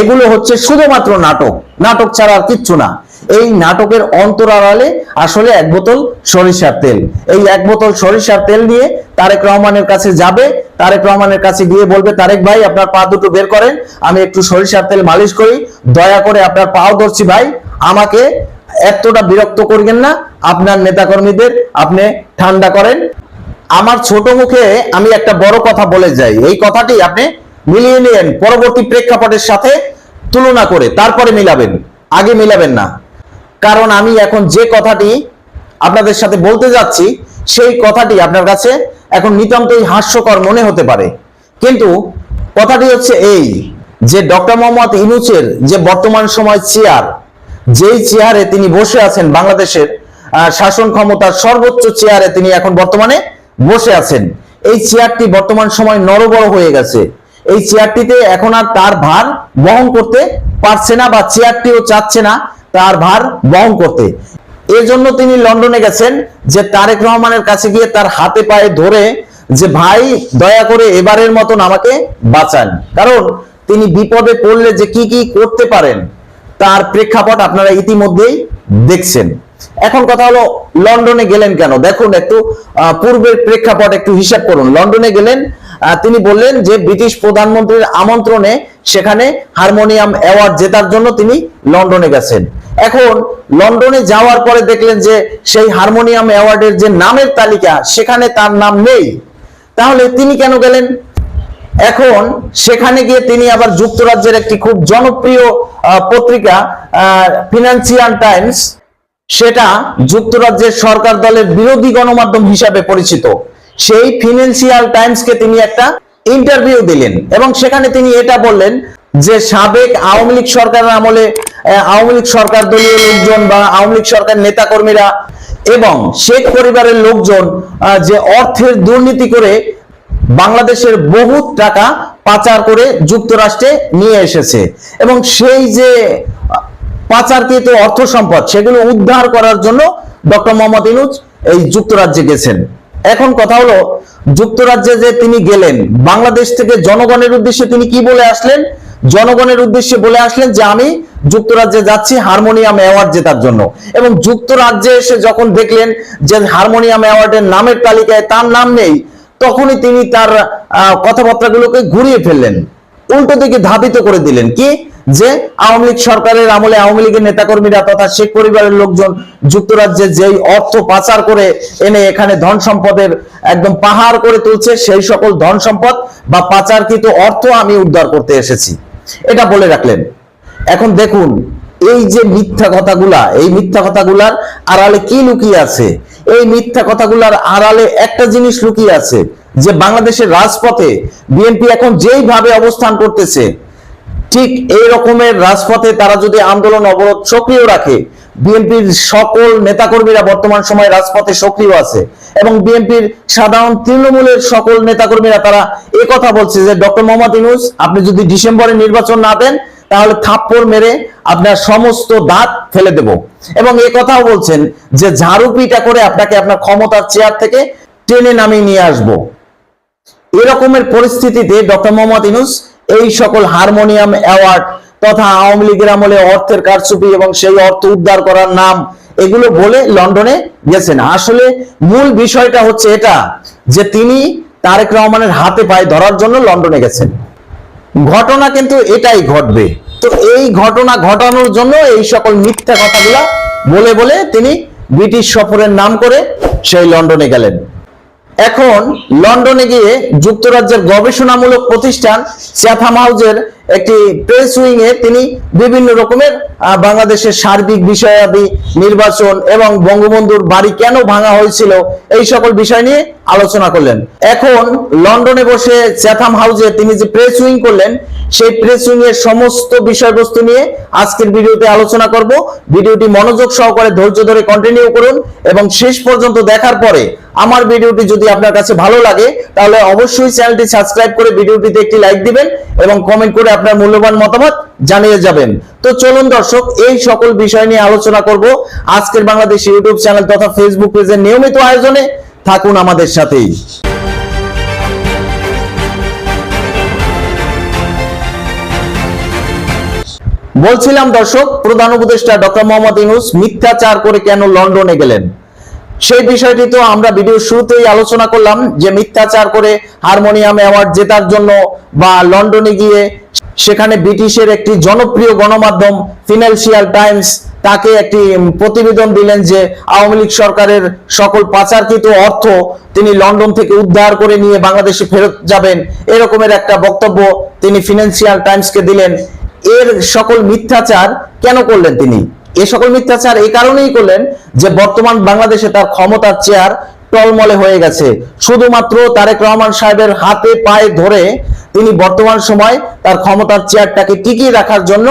এগুলো হচ্ছে শুধুমাত্র নাটক। নাটক ছাড়া আর কিচ্ছু না। এই নাটকের অন্তর আড়ালে আসলে এক বোতল সরিষার তেল। এই এক বোতল সরিষার তেল নিয়ে তারেক রহমানের কাছে যাবে। তারেক রহমানের কাছে গিয়ে বলবে, তারেক ভাই, আপনার পা দুটো বের করেন। আমি একটু সরিষার তেল মালিশ করি। দয়া করে আপনার পাও ধরছি ভাই। আমাকে এতটা বিরক্ত করবেন না। আপনার নেতাকর্মীদের আপনি ঠান্ডা করেন। আমার ছোট মুখে আমি একটা বড় কথা বলে যাই। এই কথাটি আপনি মিলিয়ে নিয়েন পরবর্তী প্রেক্ষাপটের সাথে তুলনা করে তারপরে মিলাবেন। আগে মিলাবেন না। কারণ আমি এখন যে কথাটি আপনাদের সাথে বলতে যাচ্ছি, সেই কথাটি আপনার কাছে এখন নিতান্তই হাস্যকর মনে হতে পারে। কিন্তু কথাটি হচ্ছে এই যে ডক্টর মোহাম্মদ ইনুচের যে বর্তমান সময় চেয়ার, যেই চেয়ারে তিনি বসে আছেন বাংলাদেশের শাসন ক্ষমতার সর্বোচ্চ চেয়ারে তিনি এখন বর্তমানে বসে আছেন। এই চেয়ারটি বর্তমান সময় নরবড় হয়ে গেছে। এই চেয়ারটিতে এখন আর তার ভার বহন করতে পারছে না বা চেয়ারটিও চাচ্ছে না তার ভার বহন করতে। এজন্য তিনি লন্ডনে গেছেন যে তারেক রহমানের কাছে গিয়ে তার হাতে পায়ে ধরে যে, ভাই, দয়া করে এবারের মতন আমাকে বাঁচান। কারণ তিনি বিপদে পড়লে যে কি কি করতে পারেন, তার প্রেক্ষাপট আপনারা ইতিমধ্যেই দেখছেন। এখন কথা হলো, লন্ডনে গেলেন কেন? দেখুন, একটু পূর্বের প্রেক্ষাপট একটু হিসাব করুন। লন্ডনে গেলেন তিনি বললেন যে ব্রিটিশ প্রধানমন্ত্রীর আমন্ত্রণে সেখানে হারমোনিয়াম অ্যাওয়ার্ড জেতার জন্য তিনি লন্ডনে গেছেন। এখন লন্ডনে যাওয়ার পরে দেখলেন যে সেই হারমোনিয়াম অ্যাওয়ার্ডের যে নামের তালিকা, সেখানে তার নাম নেই। তাহলে তিনি কেন গেলেন? এখন সেখানে গিয়ে তিনি আবার যুক্তরাজ্যের একটি খুব জনপ্রিয় পত্রিকা ফিনান্সিয়াল টাইমস সেটা যুক্তরাজ্যের সরকার দলের বিরোধী গণমাধ্যম হিসাবে পরিচিত। সেই ফিনান্সিয়াল টাইমসকে তিনি একটা ইন্টারভিউ দিলেন এবং সেখানে তিনি এটা বললেন যে সাবেক আওয়ামী লীগ সরকারের আমলে আওয়ামী লীগ সরকার দলীয় লোকজন বা আওয়ামী লীগ সরকার নেতাকর্মীরা এবং শেখ পরিবারের লোকজন যে অর্থের দুর্নীতি করে বাংলাদেশের বহু টাকা পাচার করে যুক্তরাষ্ট্রে নিয়ে এসেছে এবং সেই যে পাচারকৃত অর্থ সম্পদ সেগুলো উদ্ধার করার জন্য ডক্টর মোহাম্মদ ইনুজ এই যুক্তরাজ্যে গেছেন। এখন কথা হলো, যুক্তরাজ্যে যে তিনি গেলেন, বাংলাদেশ থেকে জনগণের উদ্দেশ্যে তিনি কি বলে আসলেন? জনগণের উদ্দেশ্যে বলে আসলেন যে আমি যুক্তরাজ্যে যাচ্ছি হারমোনিয়াম অ্যাওয়ার্ড জেতার জন্য। এবং যুক্তরাজ্যে এসে যখন দেখলেন যে হারমোনিয়াম অ্যাওয়ার্ডের নামের তালিকায় তার নাম নেই, তখনই তিনি তার কথাবার্তাগুলোকে ঘুরিয়ে ফেললেন। উল্টো দিকে ধাবিত করে দিলেন। কি? যে আওয়ামী লীগ সরকারের আমলে আওয়ামী লীগের নেতাকর্মীরা তথা শেখ পরিবারের লোকজন যুক্তরাজ্যে যেই অর্থ পাচার করে এনে এখানে ধন সম্পদের একদম পাহাড় করে তুলছে, সেই সকল ধন সম্পদ বা পাচারকৃত অর্থ আমি উদ্ধার করতে এসেছি। এটা বলে রাখলেন। এখন দেখুন, এই যে মিথ্যা কথাগুলা, এই মিথ্যা কথাগুলার আড়ালে কি লুকিয়ে আছে? এই মিথ্যা কথাগুলার আড়ালে একটা জিনিস লুকিয়ে আছে, যে বাংলাদেশের রাজপথে বিএনপি এখন যেইভাবে অবস্থান করতেছে ঠিক এই রকমের রাজপথে তারা যদি আন্দোলন অবরোধ সক্রিয় রাখে, বিএনপির সকল নেতাকর্মীরা বর্তমান সময়ে রাজপথে সক্রিয় আছে এবং বিএনপির সাধারণ তৃণমূলের সকল নেতাকর্মীরা তারা কথা বলছে যে, ডক্টর মোহাম্মদ ইউনুস, আপনি যদি ডিসেম্বরে নির্বাচন না দেন, তাহলে থাপ্পড় মেরে আপনার সমস্ত দাঁত ফেলে দেব। এবং এ কথাও বলছেন যে, ঝাড়ু পিটা করে আপনাকে আপনার ক্ষমতার চেয়ার থেকে টেনে নামিয়ে নিয়ে আসব। এরকমের পরিস্থিতিতে ডক্টর মোহাম্মদ ইনুস এই সকল হারমোনিয়াম অ্যাওয়ার্ড তথা আওয়ামী লীগের আমলে অর্থের কারচুপি এবং সেই অর্থ উদ্ধার করার নাম এগুলো বলে লন্ডনে গেছেন আসলে মূল বিষয়টা হচ্ছে এটা, যে তিনি তারেক রহমানের হাতে পায়ে ধরার জন্য লন্ডনে গেছেন। ঘটনা কিন্তু এটাই ঘটবে। তো এই ঘটনা ঘটানোর জন্য এই সকল মিথ্যা কথাগুলা বলে বলে তিনি ব্রিটিশ সফরের নাম করে সেই লন্ডনে গেলেন। এখন লন্ডনে গিয়ে যুক্তরাজ্যের গবেষণামূলক প্রতিষ্ঠান চ্যাথাম হাউজের একটি প্রেস উইং এ তিনি বিভিন্ন রকমের বাংলাদেশের সার্বিক বিষয়াদি নির্বাচন এবং বঙ্গবন্ধুর বাড়ি কেন ভাঙা হয়েছিল, এই সকল বিষয় নিয়ে আলোচনা করলেন। এখন লন্ডনে বসে চ্যাথাম হাউজে তিনি যে প্রেস উইং করলেন, সেই প্রেস উইং এর সমস্ত বিষয়বস্তু নিয়ে আজকের ভিডিওতে আলোচনা করব। ভিডিওটি মনোযোগ সহকারে, ধৈর্য ধরে কন্টিনিউ করুন এবং শেষ পর্যন্ত দেখার পরে আমার ভিডিওটি যদি আপনার কাছে ভালো লাগে, তাহলে অবশ্যই চ্যানেলটি সাবস্ক্রাইব করে ভিডিওটিতে একটি লাইক দিবেন এবং কমেন্ট করে আপনার মূল্যবান মতামত জানিয়ে যাবেন। তো চলুন দর্শক, এই সকল বিষয় নিয়ে আলোচনা করব আজকের বাংলাদেশ ইউটিউব চ্যানেল তথা ফেসবুক পেজের নিয়মিত আয়োজনে। থাকুন আমাদের সাথেই। বলছিলাম দর্শক, প্রধান উপদেষ্টা ডক্টর মোহাম্মদ ইউনুস মিথ্যাচার করে কেন লন্ডনে গেলেন? সেই বিষয়টি তো আমরা ভিডিও শুরুতেই আলোচনা করলাম যে মিথ্যাচার করে হারমোনিয়াম অ্যাওয়ার্ড জেতার জন্য বা লন্ডনে গিয়ে সেখানে ব্রিটিশের একটি জনপ্রিয় গণমাধ্যম ফিনান্সিয়াল টাইমস তাকে একটি প্রতিবেদন দিলেন যে আওয়ামী লীগ সরকারের সকল পাচারকৃত অর্থ তিনি লন্ডন থেকে উদ্ধার করে নিয়ে বাংলাদেশে ফেরত যাবেন এরকমের একটা বক্তব্য তিনি ফিনান্সিয়াল টাইমসকে দিলেন। এর সকল মিথ্যাচার কেন করলেন তিনি? এ সকল মিথ্যাচার এই কারণেই করলেন যে বর্তমান বাংলাদেশে তার ক্ষমতার চেয়ার টলমলে হয়ে গেছে। শুধুমাত্র তারেক রহমান সাহেবের হাতে পায়ে ধরে তিনি বর্তমান সময় তার ক্ষমতার চেয়ারটাকে টিকিয়ে রাখার জন্য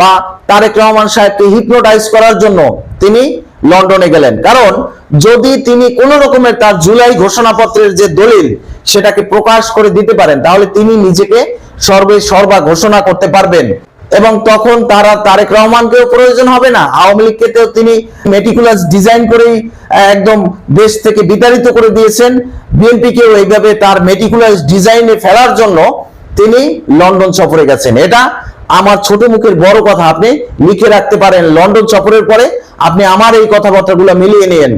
বা তারেক রহমান সাহেবকে হিপনোটাইজ করার জন্য তিনি লন্ডনে গেলেন। কারণ যদি তিনি কোন রকমের তার জুলাই ঘোষণাপত্রের যে দলিল সেটাকে প্রকাশ করে দিতে পারেন, তাহলে তিনি নিজেকে সর্বে সর্বা ঘোষণা করতে পারবেন। এবং তখন তারা তারেক রহমানকেও প্রয়োজন হবে না। আওয়ামী লীগকেও তিনি মেটিকুলাস ডিজাইন করেই একদম দেশ থেকে বিতাড়িত করে দিয়েছেন। বিএনপিকেও এইভাবে তার মেটিকুলাস ডিজাইনে ফেলার জন্য তিনি লন্ডন সফরে গেছেন। এটা আমার ছোট মুখের বড় কথা। আপনি লিখে রাখতে পারেন লন্ডন সফরের পরে। আপনি আমার এই কথাবার্তাগুলো মিলিয়ে নিয়েন।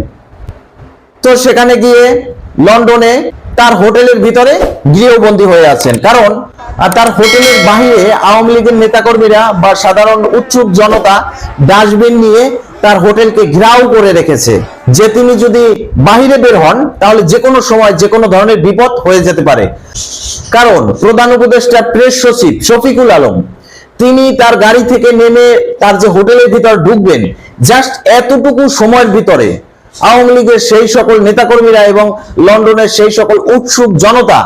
তো সেখানে গিয়ে লন্ডনে তার হোটেলের ভিতরে গৃহবন্দী হয়ে আছেন। কারণ তার হোটেলের বাহিরে আওয়ামী লীগের নেতাকর্মীরা বা সাধারণ উৎসুক জনতা ডাস্টবিন নিয়ে তার হোটেলকে ঘেরাও করে রেখেছে। যে তিনি যদি বাহিরে বের হন, তাহলে যে কোনো সময় যে কোনো ধরনের বিপদ হয়ে যেতে পারে। কারণ প্রধান উপদেষ্টা প্রেস সচিব শফিকুল আলম, তিনি তার গাড়ি থেকে নেমে তার যে হোটেলের ভিতর ঢুকবেন, জাস্ট এতটুকু সময়ের ভিতরে আওয়ামী লীগের সেই সকল নেতাকর্মীরা এবং লন্ডনের সেই সকল উৎসুক জনতা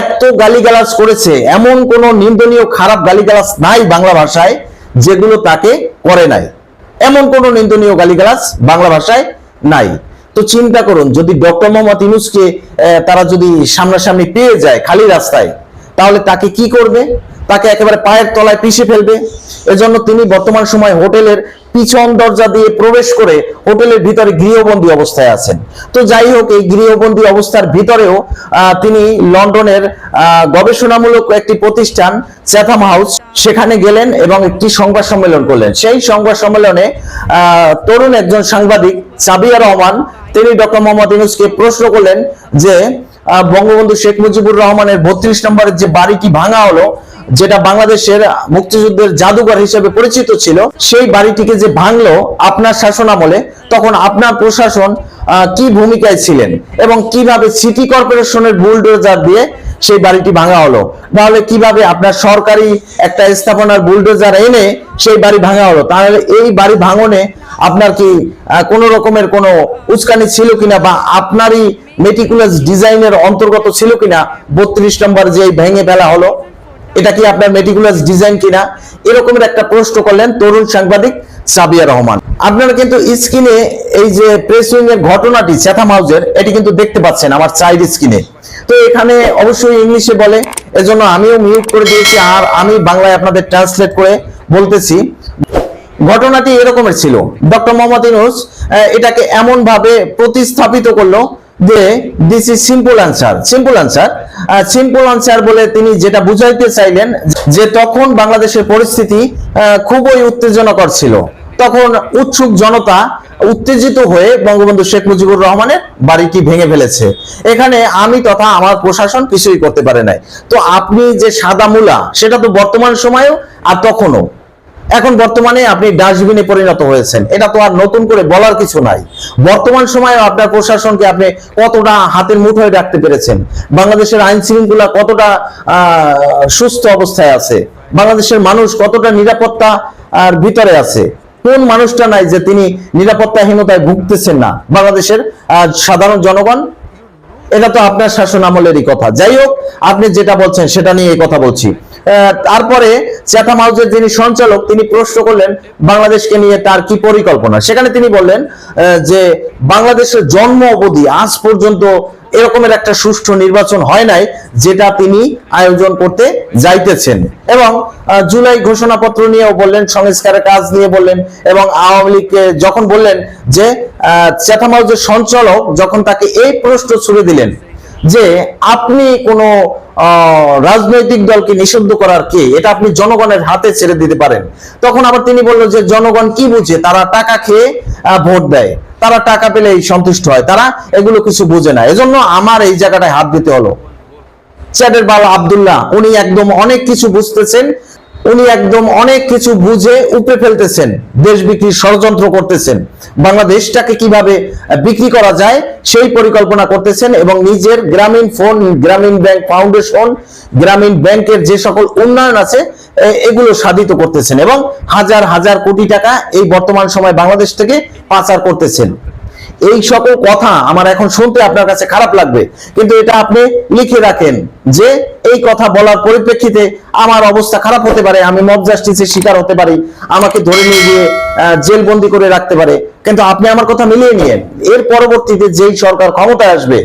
এত গালিগালাজ করেছে, এমন কোন নিন্দনীয় খারাপ গালিগালাজ নাই বাংলা ভাষায় যেগুলো তাকে করে নাই। এমন কোন নিন্দনীয় গালিগালাজ বাংলা ভাষায় নাই। তো চিন্তা করুন, যদি ডক্টর মোহাম্মদ ইউনুসকে তারা যদি সামনাসামনি পেয়ে যায় খালি রাস্তায়, তাহলে তাকে কি করবে? তাকে একেবারে পায়ের তলায় পিষে ফেলবে। এজন্য তিনি বর্তমান সময় হোটেলের পিছন দরজা দিয়ে প্রবেশ করে হোটেলের ভিতরে গৃহবন্দী অবস্থায় আছেন। তো যাই হোক, এই গৃহবন্দী অবস্থার ভিতরেও তিনি লন্ডনের গবেষণামূলক একটি প্রতিষ্ঠান, চ্যাথাম হাউস, সেখানে গেলেন এবং একটি সংবাদ সম্মেলন করলেন। সেই সংবাদ সম্মেলনে তরুণ একজন সাংবাদিক, সাবিয়া রহমান, তিনি ডক্টর মোহাম্মদ ইউনুসকে প্রশ্ন করলেন যে বঙ্গবন্ধু শেখ মুজিবুর রহমানের বত্রিশ নম্বরের যে বাড়িটি ভাঙা হলো যেটা বাংলাদেশের মুক্তিযুদ্ধের জাদুঘর হিসেবে পরিচিত ছিল, সেই বাড়িটিকে যে ভাঙলো আপনার শাসন আমলে তখন আপনার প্রশাসন কি ভূমিকায় ছিলেন এবং কীভাবে সিটি কর্পোরেশনের বুলডোজার দিয়ে সেই বাড়িটি ভাঙা হলো? তাহলে কীভাবে আপনার সরকারি একটা স্থাপনার বুলডোজার এনে সেই বাড়ি ভাঙা হলো? তাহলে এই বাড়ি ভাঙনে আপনার কি কোনো রকমের কোনো উস্কানি ছিল কিনা বা আপনারই মেটিকুলাস ডিজাইনের অন্তর্গত ছিল কিনা? বত্রিশ নম্বর যে ভেঙে ফেলা হলো এটা কি আপনার মেটিকুলাস ডিজাইন কিনা? এরকমের একটা প্রশ্ন করলেন তরুণ সাংবাদিক সাবিয়া রহমান। আপনারা কিন্তু স্ক্রিনে এই যে প্রেস উইং এর ঘটনাটি চ্যাথাম হাউসের এটি কিন্তু দেখতে পাচ্ছেন আমার চাইল্ড স্ক্রিনে তো এখানে অবশ্যই ইংলিশে বলে এজন্য আমিও মিউট করে দিয়েছি আর আমি বাংলায় আপনাদের ট্রান্সলেট করে বলতেছি। ঘটনাটি এরকমের ছিল। ডক্টর মোহাম্মদ ইউনুস আহ, এটাকে এমন ভাবে প্রতিস্থাপিত করল যে this is simple answer simple answer simple answer বলে তিনি যেটা বুঝাইতে চাইলেন, যে তখন বাংলাদেশের পরিস্থিতি খুবই উত্তেজনাকর ছিল। তখন উৎসুক জনতা উত্তেজিত হয়ে বঙ্গবন্ধু শেখ মুজিবুর রহমানের বাড়িটি ভেঙে ফেলেছে? এখানে আমি তথা আমার প্রশাসন কিছুই করতে পারে নাই। তো আপনি যে সাদা মূলা, সেটা তো বর্তমান সময়েও আর তখনও এখন বর্তমানে আপনি ডাস্টবিনে পরিণত হয়েছেন। এটা তো আর নতুন করে বলার কিছু নাই। বর্তমান সময়ে আপনার প্রশাসনকে আপনি কতটা হাতের মুঠোয় রাখতে পেরেছেন? বাংলাদেশের আইন শৃঙ্খলা কতটা সুস্থ অবস্থায় আছে? বাংলাদেশের মানুষ কতটা নিরাপত্তা আর ভিতরে আছে? কোন মানুষটা নাই যে তিনি নিরাপত্তাহীনতায় ভুগতেছেন না? বাংলাদেশের সাধারণ জনগণ? এটা তো আপনার শাসন আমলেরই কথা। যাই হোক, আপনি যেটা বলছেন সেটা নিয়ে এই কথা বলছি। তারপরে চ্যাথাম হাউসের যিনি সঞ্চালক, তিনি প্রশ্ন করলেন, বাংলাদেশকে নিয়ে তার কি পরিকল্পনা? সেখানে তিনি বললেন যে বাংলাদেশের জন্ম অবধি আজ পর্যন্ত এরকমের একটা সুষ্ঠু নির্বাচন হয় নাই, যেটা তিনি আয়োজন করতে যাইতেছেন। এবং জুলাই ঘোষণাপত্র নিয়েও বললেন, সংস্কারের কাজ নিয়ে বললেন, এবং আওয়ামী লীগকে যখন বললেন যে চ্যাথাম হাউসের সঞ্চালক যখন তাকে এই প্রশ্ন ছুড়ে দিলেন, যে আপনি কোনো রাজনৈতিক দলকে নিষিদ্ধ করার কে? এটা আপনি জনগণের হাতে ছেড়ে দিতে পারেন। তখন আবার তিনি বললেন যে জনগণ কি বুঝে? তারা টাকা খেয়ে ভোট দেয়। তারা টাকা পেলেই সন্তুষ্ট হয়। তারা এগুলো কিছু বুঝে না। এজন্য আমার এই জায়গাটায় হাত দিতে হলো। চ্যাটের বাল আবদুল্লাহ, উনি একদম অনেক কিছু বুঝতেছেন। উনি একদম অনেক কিছু বুঝে উপরে ফেলতেছেন, দেশ বিক্রির ষড়যন্ত্র করতেছেন। বাংলাদেশটাকে কীভাবে বিক্রি করা যায় সেই পরিকল্পনা করতেছেন এবং নিজের গ্রামীণ ফোন, গ্রামীণ ব্যাংক ফাউন্ডেশন, গ্রামীণ ব্যাংকের যে সকল উন্নয়ন আছে এগুলো সাধিত করতেছেন এবং হাজার হাজার কোটি টাকা এই বর্তমান সময় বাংলাদেশ থেকে পাচার করতেছেন। এই সকল কথা আমার এখন শুনতে আপনার কাছে খারাপ লাগবে। কিন্তু এটা আপনি লিখে রাখেন যে, এই কথা বলার পরিপ্রেক্ষিতে আমার অবস্থা খারাপ হতে পারে, আমি মব জাস্টিসের শিকার হতে পারি, আমাকে ধরে নিয়ে গিয়ে জেলবন্দি করে রাখতে পারে। কিন্তু আপনি আমার কথা মিলিয়ে নিয়েন। এর পরবর্তীতে যেই সরকার ক্ষমতায় আসবে,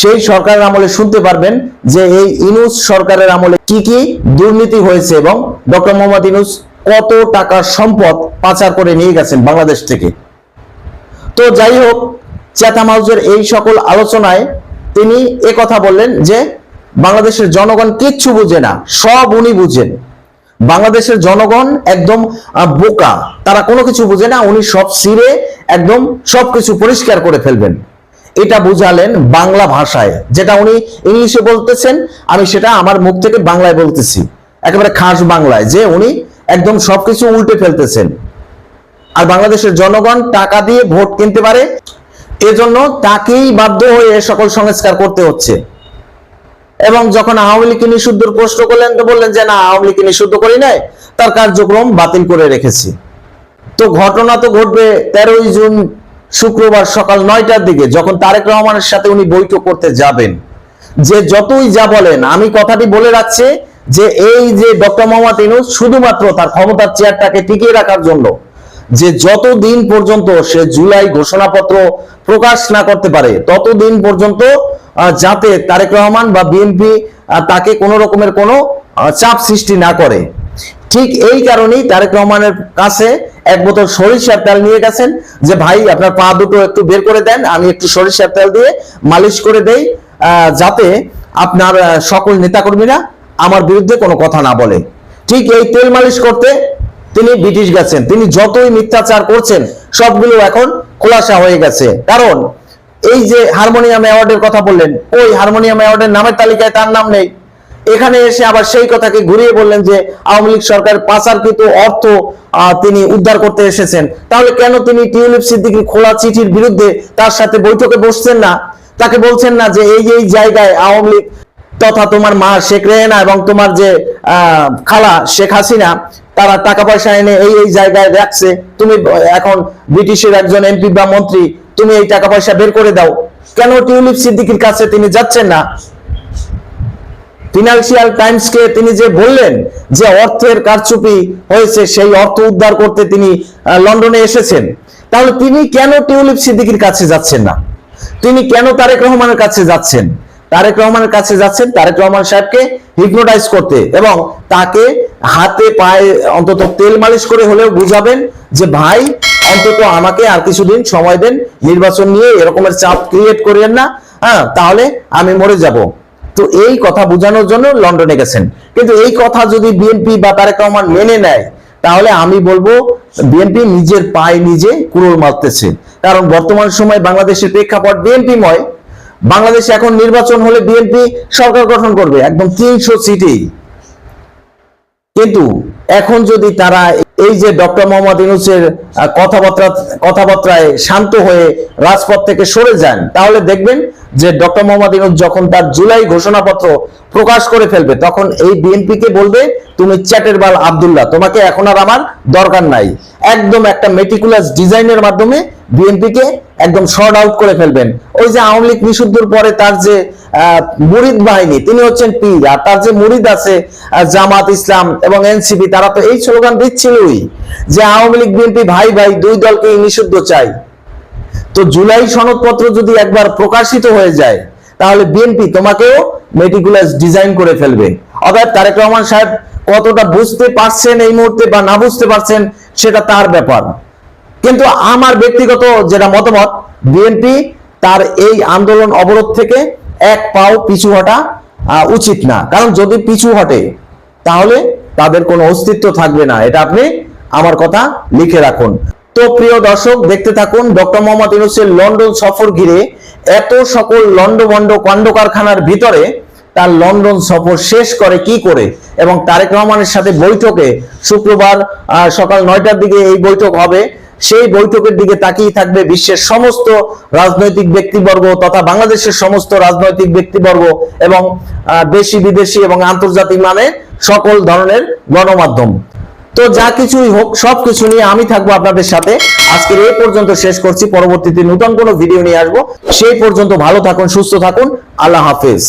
সেই সরকারের আমলে শুনতে পারবেন যে এই ইনুস সরকারের আমলে কি কি দুর্নীতি হয়েছে এবং ডক্টর মোহাম্মদ ইনুস কত টাকার সম্পদ পাচার করে নিয়ে গেছেন বাংলাদেশ থেকে। তো যাই হোক চ্যাথাম হাউসের এই সকল আলোচনায় তিনি এ কথা বললেন যে, বাংলাদেশের জনগণ কিচ্ছু বুঝে না, সব উনি বুঝেন। বাংলাদেশের জনগণ একদম বোকা, তারা কোনো কিছু বুঝে না, উনি সব সিরে একদম সব কিছু পরিষ্কার করে ফেলবেন। এটা বুঝালেন বাংলা ভাষায়, যেটা উনি ইংলিশে বলতেছেন, আমি সেটা আমার মুখ থেকে বাংলায় বলতেছি। একেবারে খাস বাংলায়, যে উনি একদম সবকিছু উল্টে ফেলতেছেন। আর বাংলাদেশের জনগণ টাকা দিয়ে ভোট কিনতে পারে, এজন্য তাকেই বাধ্য হয়ে সকল সংস্কার করতে হচ্ছে। এবং যখন আওয়ামী লীগকে নিষিদ্ধর প্রশ্ন করলেন, তো বললেন যে, না, আওয়ামী লীগকে নিষিদ্ধ করি নাই, তার কার্যক্রম বাতিল করে রেখেছি। তো ঘটনা তো ঘটবে তেরোই জুন শুক্রবার সকাল নয়টার দিকে, যখন তারেক রহমানের সাথে উনি বৈঠক করতে যাবেন। যে যতই যা বলেন, আমি কথাটি বলে রাখছি যে, এই যে ডক্টর মোহাম্মদ ইনুস শুধুমাত্র তার ক্ষমতার চেয়ারটাকে টিকিয়ে রাখার জন্য যে যতদিন পর্যন্ত সে জুলাই ঘোষণাপত্র প্রকাশ না করতে পারে, ততদিন পর্যন্ত যাতে তারেক রহমান বা বিএনপি তাকে কোনো রকমের কোনো চাপ সৃষ্টি না করে। ঠিক এই কারণেই তারেক রহমানের কাছে এক বোতল সরিষার তেল নিয়ে গেছেন যে, ভাই, আপনার পা দুটো একটু বের করে দেন, আমি একটু সরিষার তেল দিয়ে মালিশ করে দেই যাতে আপনার সকল নেতাকর্মীরা আমার বিরুদ্ধে কোনো কথা না বলে। ঠিক এই তেল মালিশ করতে তিনি ব্রিটিশ গেছেন, তিনি যতই মিথ্যাচার করছেন, সবগুলো এখন খোলাসা হয়ে গেছে। কারণ এই যে হারমোনিয়াম অ্যাওয়ার্ডের কথা বললেন, ওই হারমোনিয়াম অ্যাওয়ার্ডের নামের তালিকায় তার নাম নেই। এখানে এসে আবার সেই কথাকে ঘুরিয়ে বললেন যে, আওয়ামী লীগ সরকার পাচারকৃত অর্থ তিনি উদ্ধার করতে এসেছেন। তাহলে কেন তিনি টিউলিপ সিদ্দিকির খোলা চিঠির বিরুদ্ধে তার সাথে বৈঠকে বসছেন না? তাকে বলছেন না যে, এই এই জায়গায় আওয়ামী লীগ তথা তোমার মা শেখ রেহেনা এবং তোমার যে খালা শেখ হাসিনা, তারা টাকা পয়সা এনে এই এই জায়গায় রাখছে। তুমি এখন ব্রিটিশের একজন এমপি বা মন্ত্রী, তুমি এই টাকা পয়সা বের করে দাও। কেন টিউলিপ সিদ্দিকির কাছে তিনি যাচ্ছেন না? ফিনান্সিয়াল টাইমসকে তিনি যে বললেন যে অর্থের কারচুপি হয়েছে, সেই অর্থ উদ্ধার করতে তিনি লন্ডনে এসেছেন। তাহলে তিনি কেন টিউলিপ সিদ্দিকির কাছে যাচ্ছেন না? তিনি কেন তারেক রহমানের কাছে যাচ্ছেন? তারেক রহমানের কাছে যাচ্ছেন, তারেক রহমান সাহেবকে হিপনোটাইজ করতে এবং তাকে হাতে পায়ে অন্তত তেল মালিশ করে হলেও বুঝাবেন যে, ভাই, অন্তত আমাকে আর কিছুদিন সময় দেন, নির্বাচন নিয়ে এরকমের চাপ ক্রিয়েট করিয়েন না। হ্যাঁ তাহলে আমি মরে যাব। তো এই কথা বোঝানোর জন্য লন্ডনে গেছেন। কিন্তু এই কথা যদি বিএনপি বা তারেক রহমান মেনে নেয়, তাহলে আমি বলব বিএনপি নিজের পায়ে নিজে কুড়োল মারতেছে। কারণ বর্তমান সময় বাংলাদেশের প্রেক্ষাপট বিএনপিময় বাংলাদেশে এখন নির্বাচন হলে বিএনপি সরকার গঠন করবে, একদম তিনশো সিটেই। কিন্তু এখন যদি তারা এই যে ডক্টর মোহাম্মদ ইউনুসের কথাবার্তা, কথাবার্তায় শান্ত হয়ে রাজপথ থেকে সরে যান, তাহলে দেখবেন যে ডক্টর মোহাম্মদ ইউনুস যখন তার জুলাই ঘোষণাপত্র প্রকাশ করে ফেলবে, তখন এই বিএনপি কে বলবে, তুমি চ্যাটের বাল আবদুল্লাহ, তোমাকে এখন আর আমার দরকার নাই। একদম একটা মেটিকুলাস ডিজাইনের মাধ্যমে বিএনপি কে একদম শর্ট আউট করে ফেলবেন। ওই যে আওয়ামী লীগ নিষিদ্ধর পরে তার যে মুরিদ বাহিনী, তিনি হচ্ছেন পীর, আর তার যে মুরিদ আছে জামাত ইসলাম এবং এনসিপি তারা তো এই স্লোগান দিচ্ছিলই যে আওয়ামী লীগ বিএনপি ভাই ভাই, দুই দলকে নিষিদ্ধ চাই। তো জুলাই সনদপত্র যদি একবার প্রকাশিত হয়ে যায়, তাহলে বিএনপি তোমাকেও মেটিকুলাস ডিজাইন করে ফেলবে। অর্থাৎ তারেক রহমান সাহেব কতটা বুঝতে পারছেন এই মুহূর্তে বা না বুঝতে পারছেন, সেটা তার ব্যাপার। কিন্তু আমার ব্যক্তিগত যেটা মতামত বিএনপি তার এই আন্দোলন অবরোধ থেকে এক পাও পিছু হটা উচিত না। কারণ যদি পিছু হটে, তাহলে তাদের কোনো অস্তিত্ব থাকবে না। এটা আপনি আমার কথা লিখে রাখুন। তো প্রিয় দর্শক, দেখতে থাকুন ডক্টর মোহাম্মদ ইউনুসের লন্ডন সফর ঘিরে এত সকল লন্ডভন্ড কাণ্ড কারখানার ভিতরে তার লন্ডন সফর শেষ করে কি করে? এবং তারেক রহমানের সাথে বৈঠকে শুক্রবার সকাল নয়টার দিকে এই বৈঠক হবে। সেই বৈঠকের দিকে তাকিয়ে থাকবে বিশ্বের সমস্ত রাজনৈতিক ব্যক্তিবর্গ তথা বাংলাদেশের সমস্ত রাজনৈতিক ব্যক্তিবর্গ এবং দেশি বিদেশি এবং আন্তর্জাতিক মানে সকল ধরনের গণমাধ্যম। তো যা কিছুই হোক, সবকিছু নিয়ে আমি থাকব আপনাদের সাথে। আজকের এই পর্যন্ত শেষ করছি। পরবর্তীতে নতুন কোনো ভিডিও নিয়ে আসব। সেই পর্যন্ত ভালো থাকুন, সুস্থ থাকুন। আল্লাহ হাফেজ।